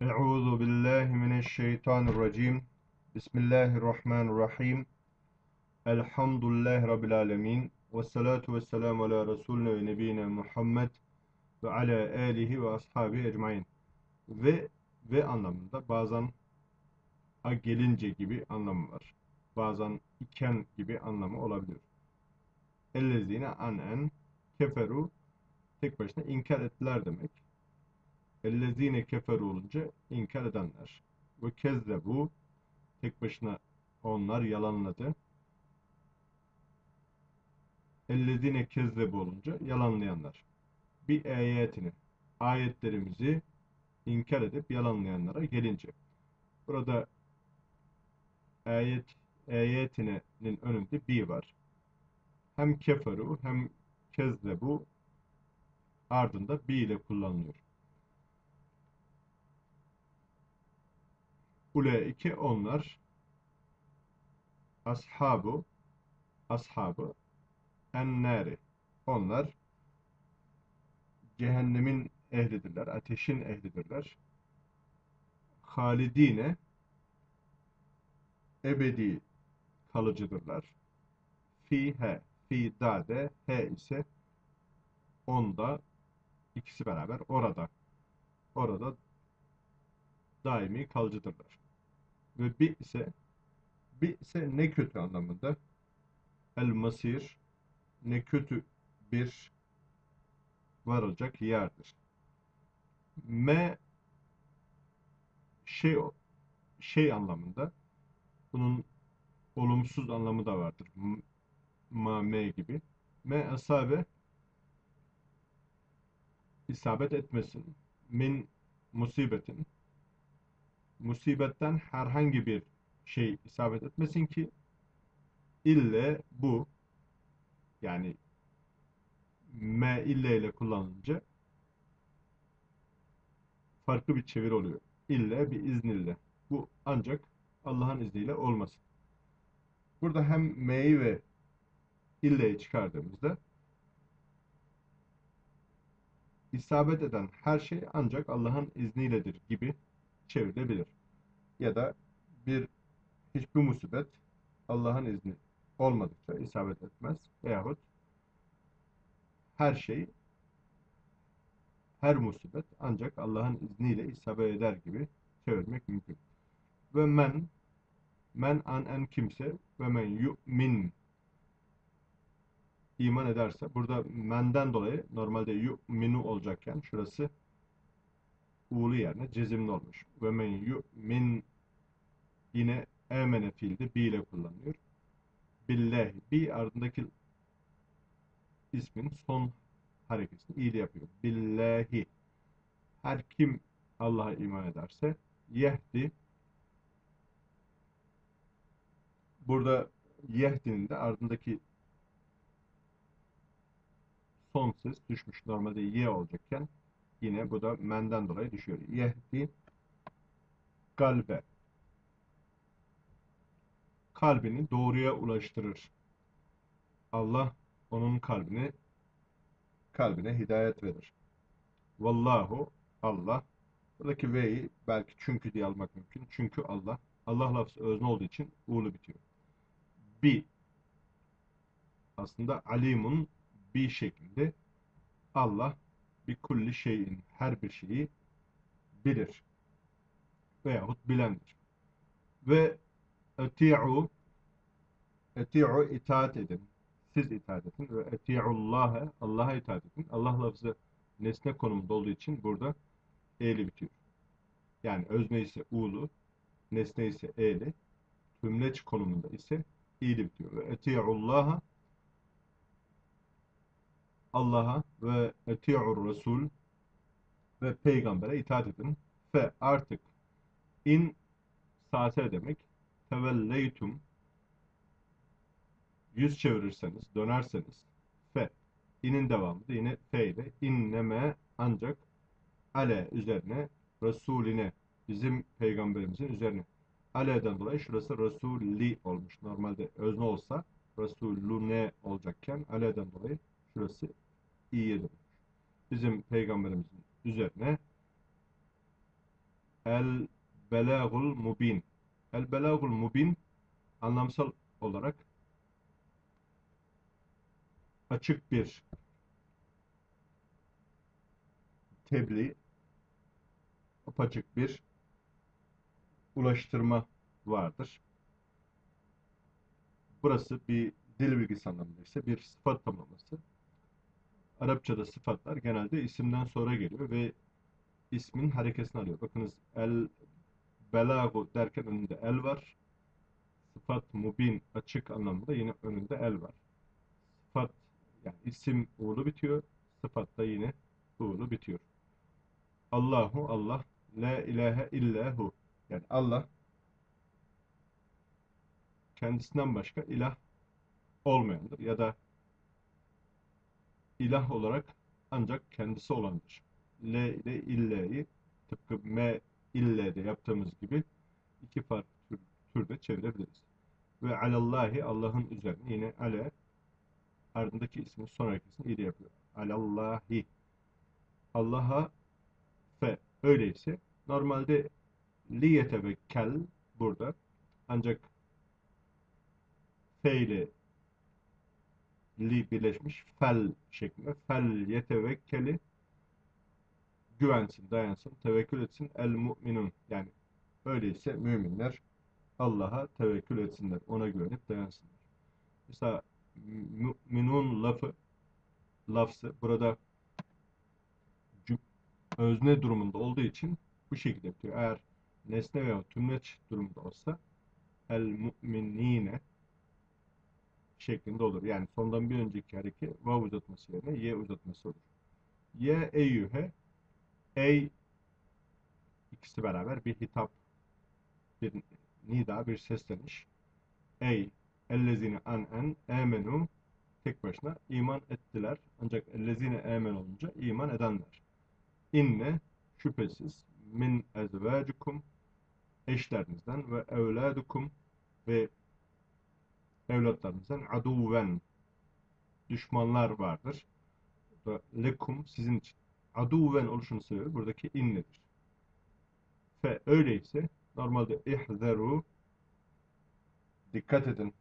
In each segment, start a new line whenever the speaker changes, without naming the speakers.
Euzu billahi mineşşeytanirracim. Bismillahirrahmanirrahim. Elhamdülillahi rabbil alamin. Ves salatu vesselamu ala resulina ve nebiyina Muhammed ve ala alihi ve ashabi ecmaîn. Ve ve anlamında bazen a gelince gibi anlamı var. Bazen iken gibi anlamı olabilir. Ellezine anen keferu tek başına inkar ettiler demek. Ellezine keferu olunca inkar edenler. Ve kezzebu tek başına onlar yalanladı. Ellezine kezzebu olunca yalanlayanlar. Bir ayetini, ayetlerimizi inkar edip yalanlayanlara gelince. Burada ayet ayetinin önünde bir var. Hem keferu hem kezzebu ardında bir ile kullanılıyor. Ulaike onlar ashabu ashabı ennari onlar cehennemin ehlidirler, ateşin ehlidirler. Halidine ebedi kalıcıdırlar. Fihe, fi dade, he ise onda ikisi beraber orada orada daimi kalıcıdırlar. Ve bi ise bi ise ne kötü anlamında el masir ne kötü bir varılacak yerdir. Me şey şey anlamında bunun olumsuz anlamı da vardır. Ma me gibi. Me asabe isabet etmesin. Min musibetin musibetten herhangi bir şey isabet etmesin ki ille bu yani me ille ile kullanınca farklı bir çevir oluyor. İlle bir iznille. Bu ancak Allah'ın izniyle olmasın. Burada hem me'yi ve ille'yi çıkardığımızda isabet eden her şey ancak Allah'ın izniyledir gibi çevrilebilir. Ya da bir hiçbir musibet Allah'ın izni olmadıkça isabet etmez. Veyahut her şey her musibet ancak Allah'ın izniyle isabet eder gibi çevirmek mümkün. Ve men men an en kimse ve men yu'min iman ederse burada menden dolayı normalde yu'minu olacakken şurası uğulu yerine cezimli olmuş. Ve men yu'min yine emene fiilde bi ile kullanılıyor. Billahi bi ardındaki ismin son hareketini iyi de yapıyor. Billahi her kim Allah'a iman ederse yehdi burada yehdinin de ardındaki son ses düşmüş. Normalde ye olacakken yine bu da menden dolayı düşüyor. Yehdi kalbe kalbini doğruya ulaştırır. Allah onun kalbine kalbine hidayet verir. Vallahu Allah buradaki ve'yi belki çünkü diye almak mümkün. Çünkü Allah Allah lafzı özne olduğu için u'lu bitiyor. Bi aslında alimun bi şeklinde Allah bir kulli şeyin her bir şeyi bilir veyahut bilendir. Ve eti'u eti'u itaat edin. Siz itaat edin ve eti'ullâhe Allah'a itaat edin. Allah lafzı nesne konumunda olduğu için burada e'li bitiyor. Yani özne ise u'lu, nesne ise e'li, tümleç konumunda ise i'li bitiyor. Ve eti'ullâhe Allah'a ve eti'ur Resul ve peygambere itaat edin. Fe artık in saate demek tevelleytum yüz çevirirseniz, dönerseniz fe inin devamı da yine fe ile inneme ancak ale üzerine Resuline bizim peygamberimizin üzerine Ale'den dolayı şurası Resulli olmuş. Normalde özne olsa Resulune olacakken Ale'den dolayı şurası dönmüş. Bizim peygamberimizin üzerine El belagul mubin. El belagul mubin anlamsal olarak açık bir tebliğ, apaçık bir ulaştırma vardır. Burası bir dil bilgisi anlamında ise bir sıfat tamlaması. Arapçada sıfatlar genelde isimden sonra geliyor ve ismin harekesini alıyor. Bakınız el belagu derken önünde el var. Sıfat mubin açık anlamında yine önünde el var. Sıfat yani isim uğurlu bitiyor. Sıfat da yine uğurlu bitiyor. Allahu Allah la ilahe illahu yani Allah kendisinden başka ilah olmayandır ya da ilah olarak ancak kendisi olandır. Le ile ille'yi tıpkı me ille'de yaptığımız gibi iki farklı tür, türde çevirebiliriz. Ve alallahi Allah'ın üzerine yine ale ardındaki ismin sonrakisini ile yapıyor. Alallahi Allah'a fe öyleyse normalde liyete ve kel burada ancak fe ile li birleşmiş fel şeklinde fel yetevekkeli güvensin, dayansın, tevekkül etsin el mu'minun yani öyleyse müminler Allah'a tevekkül etsinler. Ona güvenip dayansınlar. Mesela müminun lafı lafzı burada özne durumunda olduğu için bu şekilde bitiyor. Eğer nesne veya tümleç durumunda olsa el mu'minine şeklinde olur. Yani sondan bir önceki hareke vav uzatması yerine ye uzatması olur. Ye eyyühe ey ikisi beraber bir hitap bir nida bir sesleniş. Ey ellezine an'en emenu tek başına iman ettiler. Ancak ellezine emen olunca iman edenler. İnne şüphesiz min ezvacukum eşlerinizden ve evladukum ve evlatlarınızdan aduven düşmanlar vardır. Ve lekum sizin için. Aduven oluşunu sebebi buradaki innedir. Fe öyleyse normalde ihzeru dikkat edin.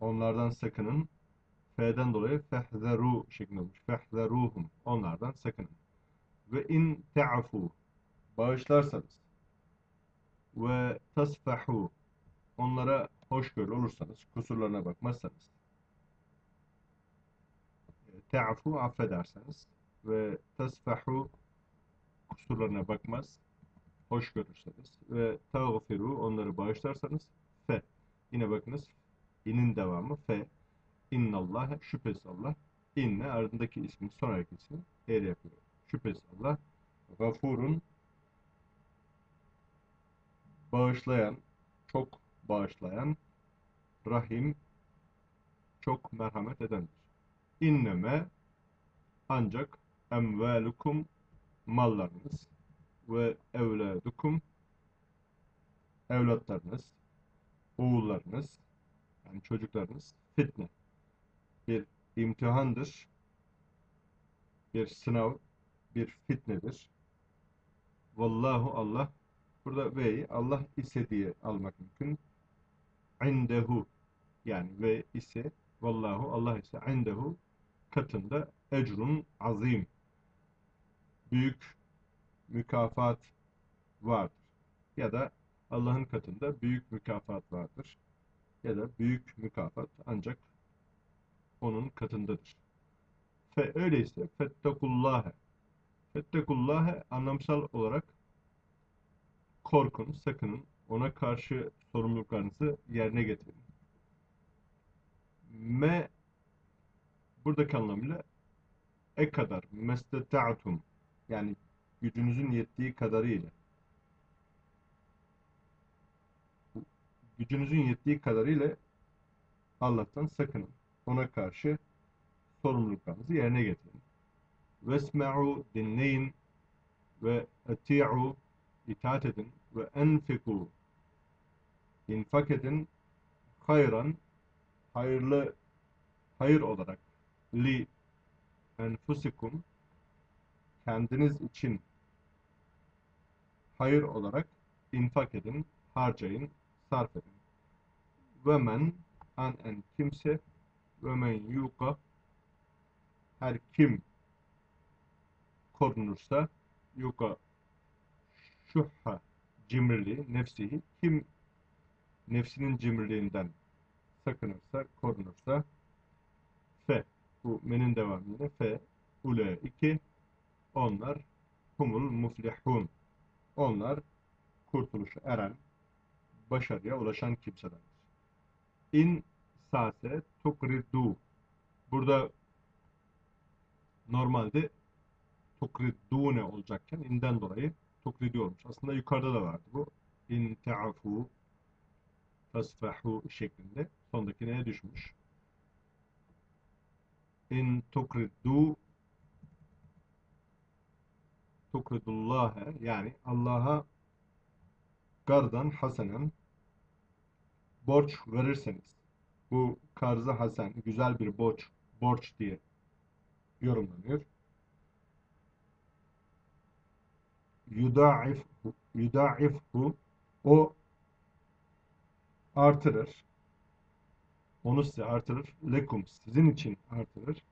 Onlardan sakının. F'den dolayı fehzeru şeklinde olmuş. Fehzeruhum. Onlardan sakının. Ve in te'afu bağışlarsanız ve tasfahu onlara hoşgörülü olursanız, kusurlarına bakmazsanız, te'afu affederseniz ve tasfahu kusurlarına bakmaz, hoş görürseniz ve tağfiru onları bağışlarsanız fe. Yine bakınız inin devamı fe. İnnallâhe şüphesiz Allah. İnne ardındaki ismin son hareketini eğri yapıyor. Şüphesiz Allah gafurun bağışlayan, çok bağışlayan, rahim, çok merhamet edendir. İnneme ancak emvalukum mallarınız ve evladukum evlatlarınız, oğullarınız yani çocuklarınız fitne bir imtihandır, bir sınav, bir fitnedir. Vallahu Allah burada ve'yi Allah ise diye almak mümkün. İndehu yani ve ise vallahu Allah ise indehu katında ecrun azim büyük mükafat vardır. Ya da Allah'ın katında büyük mükafat vardır. Ya da büyük mükafat ancak onun katındadır. Fe öyleyse fettekullâhe fettekullâhe anlamsal olarak korkun, sakının, ona karşı sorumluluklarınızı yerine getirin. Me buradaki anlamıyla e kadar mesteta'tum yani gücünüzün yettiği kadarıyla gücünüzün yettiği kadarıyla Allah'tan sakının. Ona karşı sorumluluklarınızı yerine getirin. Vesme'u dinleyin ve eti'u itaat edin ve enfiku infak edin. Hayran. Hayırlı hayır olarak. Li enfusikum. Kendiniz için hayır olarak infak edin, harcayın, sarf edin. Ve men an en kimse ve men yuka her kim korunursa yuka şuhha cimriliği nefsihi kim nefsinin cimriliğinden sakınırsa korunursa fe bu menin devamı yine fe ule iki onlar humul muflihun onlar kurtuluşa eren başarıya ulaşan kimselerdir. İn sase tukridu burada normalde tukridune olacakken inden dolayı tukridu olmuş. Aslında yukarıda da vardı bu. İn teafu tasfahu şeklinde sondaki neye düşmüş? İn tukridu tukridullâhe yani Allah'a gardan hasenen borç verirseniz bu karzı hasen güzel bir borç borç diye yorumlanıyor. Yudaifhu yudaifhu o artırır. Onu size artırır. Lekum sizin için artırır.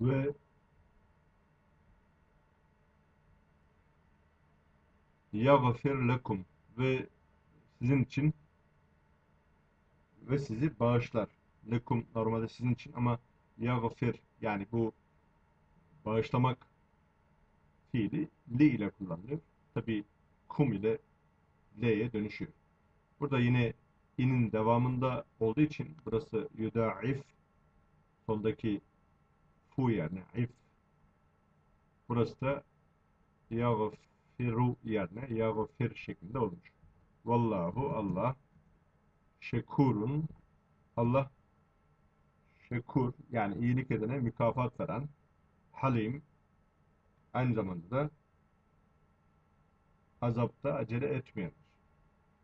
Ve yagfir lekum ve sizin için ve sizi bağışlar. Lekum normalde sizin için ama yagfir yani bu bağışlamak fiili li ile kullanılıyor. Tabi kum ile l'ye dönüşüyor. Burada yine inin devamında olduğu için burası yudaif sondaki fu yerine if burası da yagfiru yerine yagfir şeklinde olmuş. Vallahu Allah şekurun Allah şekur yani iyilik edene mükafat veren halim aynı zamanda da azapta acele etmeyendir.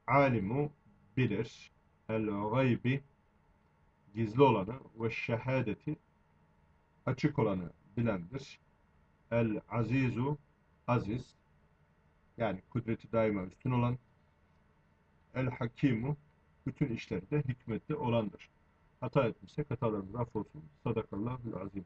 Alimu bilir el gaybi gizli olanı ve şehadeti açık olanı bilendir. El azizu aziz yani kudreti daima üstün olan el hakimu bütün işlerde hikmetli olandır. Hata etmişsek hatalarımız affolsun. Sadakallahul azim.